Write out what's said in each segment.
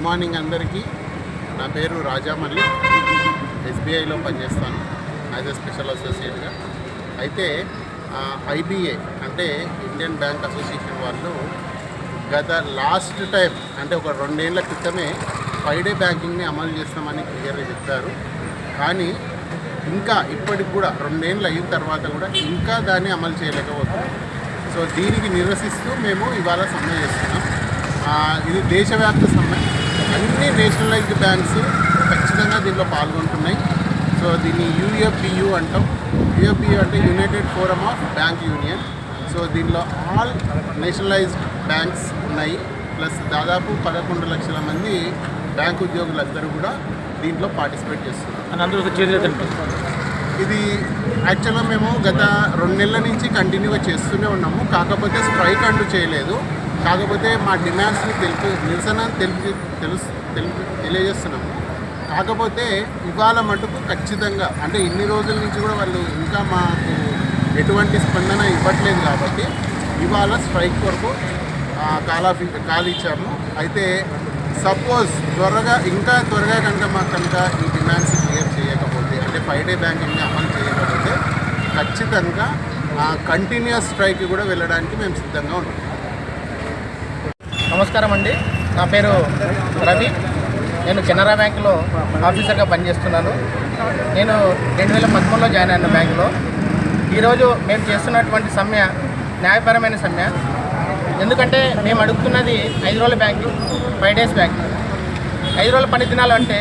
Good morning అందరికీ. నా పేరు రాజామల్లి ఎస్బీఐలో పనిచేస్తాను యాజ్ ఎ స్పెషల్ అసోసియేట్గా. అయితే ఐబీఏ అంటే ఇండియన్ బ్యాంక్ అసోసియేషన్ వాళ్ళు గత లాస్ట్ టైం అంటే ఒక రెండేళ్ళ క్రితమే ఫైవ్ డే బ్యాంకింగ్ని అమలు చేస్తామని క్లియర్గా చెప్పారు. కానీ ఇంకా ఇప్పటికి కూడా రెండేళ్ళు అయిన తర్వాత కూడా ఇంకా దాన్ని అమలు చేయలేకపోతున్నాం. సో దీనికి నిరసిస్తూ మేము ఇవాళ సమ్మె చేస్తున్నాం. ఇది దేశవ్యాప్త సమ్మె. అన్ని నేషనలైజ్డ్ బ్యాంక్స్ ఖచ్చితంగా దీంట్లో పాల్గొంటున్నాయి. సో దీన్ని యూఎఫ్బియు అంటాం. యూఎఫ్బియు అంటే united forum of bank union. So దీనిలో ఆల్ నేషనలైజ్డ్ బ్యాంక్స్ ఉన్నాయి. ప్లస్ దాదాపు పదకొండు లక్షల మంది బ్యాంక్ ఉద్యోగులందరూ కూడా దీంట్లో పార్టిసిపేట్ చేస్తున్నారు. ఇది యాక్చువల్గా మేము గత రెండు నెలల నుంచి కంటిన్యూగా చేస్తూనే ఉన్నాము. కాకపోతే స్ట్రైక్ అంటూ చేయలేదు. కాకపోతే మా డిమాండ్స్ని తెలుపు నిరసన తెలుపు తెలుసు తెలుపు తెలియజేస్తున్నాము కాకపోతే ఇవాళ మటుకు ఖచ్చితంగా అంటే ఇన్ని రోజుల నుంచి కూడా వాళ్ళు ఇంకా మాకు ఎటువంటి స్పందన ఇవ్వట్లేదు కాబట్టి ఇవాళ స్ట్రైక్ వరకు ఆ, కాలా కాల్ ఇచ్చాము. అయితే సపోజ్ త్వరగా ఇంకా త్వరగా కనుక మాకు కనుక ఈ డిమాండ్స్ క్లియర్ చేయకపోతే అంటే ఫైవ్ డే బ్యాంకింగ్ని అమలు చేయకపోతే ఖచ్చితంగా కంటిన్యూస్ స్ట్రైక్ కూడా వెళ్ళడానికి మేము సిద్ధంగా ఉంటాం నమస్కారం అండి. నా పేరు రవి. నేను కెనరా బ్యాంకులో ఆఫీసర్గా పనిచేస్తున్నాను. నేను రెండు వేల పదమూడులో జాయిన్ అయిన బ్యాంకులో. ఈరోజు మేము చేస్తున్నటువంటి సమ్మె న్యాయపరమైన సమ్మె. ఎందుకంటే మేము అడుగుతున్నది ఐదు రోజుల బ్యాంకు ఫైవ్ డేస్ బ్యాంక్. ఐదు రోజుల పని దినాలు అంటే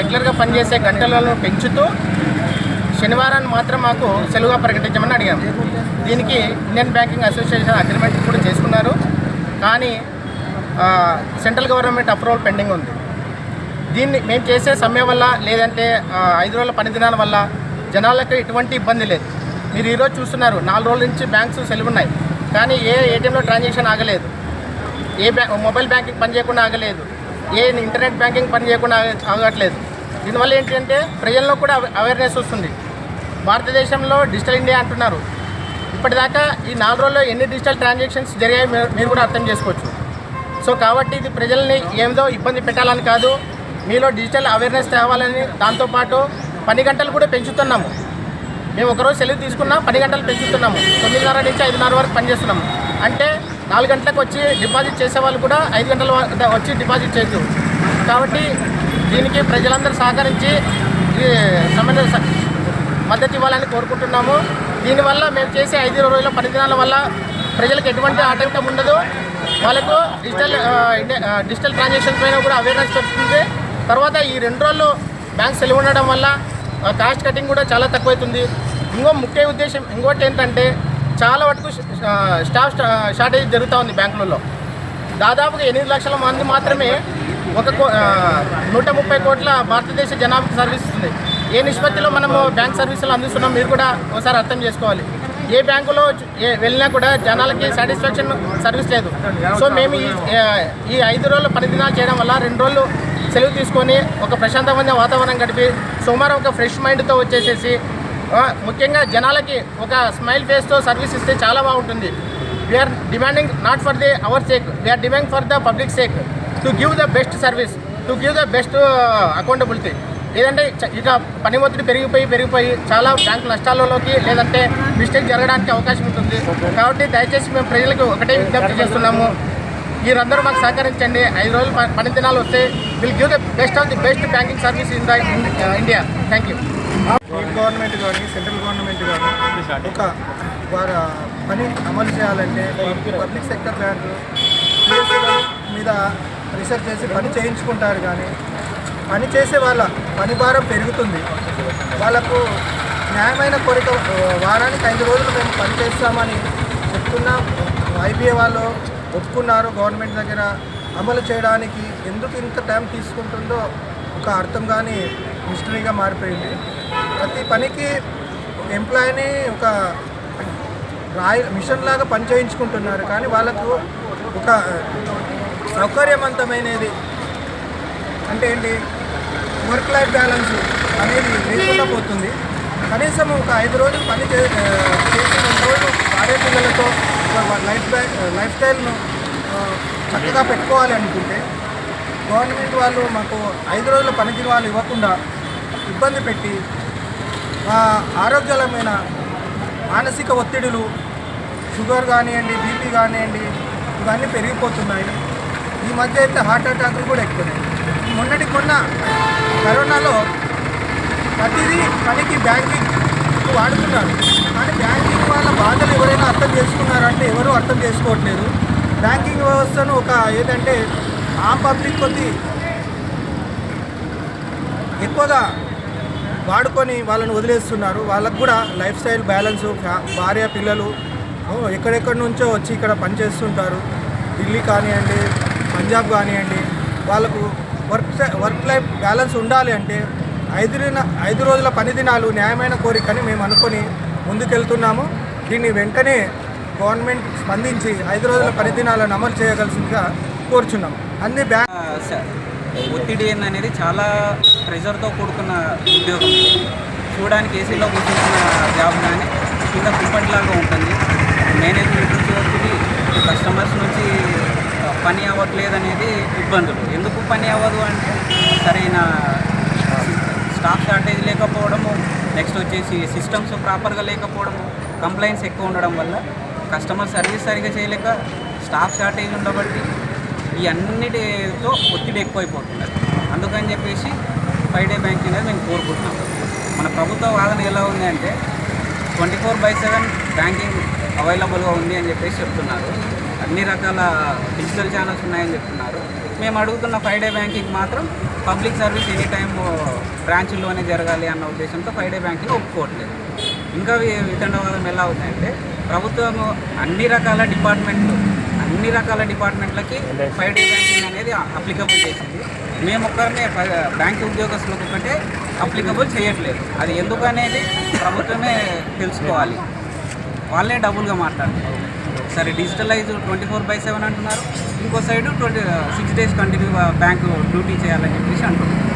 రెగ్యులర్గా పనిచేసే గంటలను పెంచుతూ శనివారాన్ని మాత్రం మాకు సెలవుగా ప్రకటించమని అడిగాము. దీనికి ఇండియన్ బ్యాంకింగ్ అసోసియేషన్ అగ్రిమెంట్ కూడా చేసుకున్నారు. కానీ సెంట్రల్ గవర్నమెంట్ అప్రూవల్ పెండింగ్ ఉంది. దీన్ని మేము చేసే సమ్మె వల్ల లేదంటే ఐదు రోజుల పని దినాల వల్ల జనాలకు ఎటువంటి ఇబ్బంది లేదు. మీరు ఈరోజు చూస్తున్నారు నాలుగు రోజుల నుంచి బ్యాంక్స్ సెలవు ఉన్నాయి. కానీ ఏ ఏటీఎంలో ట్రాన్సాక్షన్ ఆగలేదు. ఏ బ్యాంక్ మొబైల్ బ్యాంకింగ్ పని చేయకుండా ఆగలేదు. ఏ ఇంటర్నెట్ బ్యాంకింగ్ పని చేయకుండా ఆగట్లేదు. దీనివల్ల ఏంటంటే ప్రజల్లో కూడా అవేర్నెస్ వస్తుంది. భారతదేశంలో డిజిటల్ ఇండియా అంటున్నారు. ఇప్పటిదాకా ఈ నాలుగు రోజుల్లో ఎన్ని డిజిటల్ ట్రాన్సాక్షన్స్ జరిగాయి మీరు కూడా అర్థం చేసుకోవచ్చు. సో కాబట్టి ఇది ప్రజల్ని ఏందో ఇబ్బంది పెట్టాలని కాదు. మీలో డిజిటల్ అవేర్నెస్ తేవాలని దాంతోపాటు పని గంటలు కూడా పెంచుతున్నాము. మేము ఒకరోజు సెలవు తీసుకున్నాం పది గంటలు పెంచుతున్నాము. తొమ్మిదిన్నర నుంచి ఐదున్నర వరకు పనిచేస్తున్నాము అంటే నాలుగు గంటలకు వచ్చి డిపాజిట్ చేసే వాళ్ళు కూడా ఐదు గంటల వచ్చి డిపాజిట్ చేయొచ్చు కాబట్టి దీనికి ప్రజలందరూ సహకరించి సమన్వయ మద్దతు ఇవ్వాలని కోరుకుంటున్నాము. దీనివల్ల మేము చేసే ఐదు రోజుల పని దినాల వల్ల ప్రజలకు ఎటువంటి ఆటంకం ఉండదు. వాళ్ళకు డిజిటల్ డిజిటల్ ట్రాన్సాక్షన్స్ పైన కూడా అవేర్నెస్ పెరుగుతుంది. తర్వాత ఈ రెండు రోజులు బ్యాంక్ సెలవు ఉండడం వల్ల కాస్ట్ కటింగ్ కూడా చాలా తక్కువవుతుంది ఇంకో ముఖ్య ఉద్దేశం ఇంకోటి ఏంటంటే చాలా వరకు స్టాఫ్ షార్టేజ్ జరుగుతూ ఉంది బ్యాంకులలో. దాదాపుగా ఎనిమిది లక్షల మంది మాత్రమే ఒక కో నూట ముప్పై కోట్ల భారతదేశ జనాభాకు సర్వీస్ ఇస్తుంది. ఏ నిష్పత్తిలో మనము బ్యాంక్ సర్వీసులు అందిస్తున్నాం మీరు కూడా ఒకసారి అర్థం చేసుకోవాలి. ఏ బ్యాంకులో ఏ వెళ్ళినా కూడా జనాలకి సాటిస్ఫాక్షన్ సర్వీస్ లేదు. సో మేము ఈ ఈ ఐదు రోజులు పని దినాలు చేయడం వల్ల రెండు రోజులు సెలవు తీసుకొని ఒక ప్రశాంతమైన వాతావరణం గడిపి సోమవారం ఒక ఫ్రెష్ మైండ్తో వచ్చేసేసి ముఖ్యంగా జనాలకి ఒక స్మైల్ ఫేస్తో సర్వీస్ ఇస్తే చాలా బాగుంటుంది. We are demanding not for the our sake we are demanding for the public sake to give the best service to give the best accountability లేదంటే ఇక పని ఒత్తిడి పెరిగిపోయి పెరిగిపోయి చాలా బ్యాంకు నష్టాలలోకి లేదంటే మిస్టేక్ జరగడానికి అవకాశం ఉంటుంది. కాబట్టి దయచేసి మేము ప్రజలకు ఒకటే విజ్ఞప్తి చేస్తున్నాము. మీరందరూ మాకు సహకరించండి. ఐదు రోజులు పని దినాలు వస్తే will give the best of the best banking service in the India thank you state government కానీ సెంట్రల్ గవర్నమెంట్ కానీ ఒక వారి పని అమలు చేయాలంటే పబ్లిక్ సెక్టర్ బ్యాంకు మీద రీసెర్చ్ చేసి పని చేయించుకుంటారు కానీ పని చేసే వాళ్ళ పని భారం పెరుగుతుంది. వాళ్ళకు న్యాయమైన కోరిక వారానికి ఐదు రోజులు మేము పని చేస్తామని చెప్తున్నా. ఐబీఏ వాళ్ళు ఒప్పుకున్నారు గవర్నమెంట్ దగ్గర అమలు చేయడానికి. ఎందుకు ఇంత టైం తీసుకుంటుందో ఒక అర్థం కానీ మిస్టరీగా మారిపోయింది. ప్రతి పనికి ఎంప్లాయీని ఒక రాయి మిషన్ లాగా పని చేయించుకుంటున్నారు కానీ వాళ్ళకు ఒక సౌకర్యవంతమైనది అంటే ఏంటి? వర్క్ లైఫ్ బ్యాలెన్స్ అనేది లేకుండా పోతుంది. కనీసం ఒక ఐదు రోజులు పని చే చేసి రోజు భార్య పిల్లలతో లైఫ్ లైఫ్ స్టైల్ను చక్కగా పెట్టుకోవాలి అనుకుంటే గవర్నమెంట్ వాళ్ళు మాకు ఐదు రోజుల పనికి వాళ్ళు ఇవ్వకుండా ఇబ్బంది పెట్టి మా ఆరోగ్యమైన మానసిక ఒత్తిడులు షుగర్ కానివ్వండి బీపీ కానివ్వండి ఇవన్నీ పెరిగిపోతున్నాయి. ఈ మధ్య అయితే హార్ట్ అటాక్లు కూడా ఎక్కువనే మొన్నటి కొన్న కరోనాలో ప్రతిదీ పనికి బ్యాంకింగ్ వాడుతున్నారు. కానీ బ్యాంకింగ్ వాళ్ళ బాధలు ఎవరైనా అర్థం చేసుకున్నారంటే ఎవరూ అర్థం చేసుకోవట్లేదు. బ్యాంకింగ్ వ్యవస్థను ఒక ఏదంటే ఆ పబ్లిక్ కొద్ది ఎక్కువగా వాడుకొని వాళ్ళని వదిలేస్తున్నారు. వాళ్ళకు కూడా లైఫ్ స్టైల్ బ్యాలెన్స్ భార్య పిల్లలు ఎక్కడెక్కడి నుంచో వచ్చి ఇక్కడ పనిచేస్తుంటారు. ఢిల్లీ కానివ్వండి పంజాబ్ కానివ్వండి వాళ్ళకు వర్క్ వర్క్ లైఫ్ బ్యాలెన్స్ ఉండాలి అంటే ఐదు దిన- ఐదు రోజుల పని దినాలు న్యాయమైన కోరికని మేము అనుకొని ముందుకెళ్తున్నాము. దీన్ని వెంటనే గవర్నమెంట్ స్పందించి ఐదు రోజుల పని దినాలను అమలు చేయగలసిందిగా కోరుచున్నాం అన్ని బ్యాంక్ ఒత్తిడి అనేది చాలా ప్రెషర్తో కూడుకున్న ఉద్యోగం. చూడడానికి ఏసీలో కూర్చుంటున్న జాబ్ కానీ కింద కుంపటిలాగా ఉంటుంది. మేనేజ్మెంట్ నుంచి ఒత్తిడి కస్టమర్స్ నుంచి పని అవ్వట్లేదు అనేది ఇబ్బందులు. ఎందుకు పని అవ్వదు అంటే సరైన స్టాఫ్ షార్టేజ్ లేకపోవడము నెక్స్ట్ వచ్చేసి సిస్టమ్స్ ప్రాపర్గా లేకపోవడము కంప్లైంట్స్ ఎక్కువ ఉండడం వల్ల కస్టమర్ సర్వీస్ సరిగా చేయలేక స్టాఫ్ షార్టేజ్ ఉండబట్టి ఈ అన్నిటితో ఒత్తిడి ఎక్కువైపోతున్నది అందుకని చెప్పేసి ఫైవ్ డే బ్యాంకింగ్ అనేది మేము కోరుకుంటున్నాం. మన ప్రభుత్వ వాదన ఎలా ఉంది అంటే twenty four by seven banking అవైలబుల్గా ఉంది అని చెప్పేసి చెప్తున్నారు. అన్ని రకాల డిజిటల్ ఛానల్స్ ఉన్నాయని చెప్తున్నారు. మేము అడుగుతున్న ఫైవ్ డే బ్యాంకింగ్ మాత్రం పబ్లిక్ సర్వీస్ ఎనీ టైం బ్రాంచుల్లోనే జరగాలి అన్న ఉద్దేశంతో ఫైవ్ డే బ్యాంకింగ్ ఒప్పుకోవట్లేదు. ఇంకా వితండవాదం ఎలా అవుతాయంటే ప్రభుత్వం అన్ని రకాల డిపార్ట్మెంట్లు అన్ని రకాల డిపార్ట్మెంట్లకి ఫైవ్ డే బ్యాంకింగ్ అనేది అప్లికబుల్ చేసింది. మేము ఒక్కరినే బ్యాంక్ ఉద్యోగస్తులకు ఒకటే అప్లికబుల్ చేయట్లేదు. అది ఎందుకు అనేది ప్రభుత్వమే తెలుసుకోవాలి. వాళ్ళే డబ్బులుగా మాట్లాడుతున్నారు. సరే digitalise twenty four by seven అంటున్నారు. ఇంకో side twenty six days continue bank duty చేయాలని చెప్పేసి అంటున్నారు.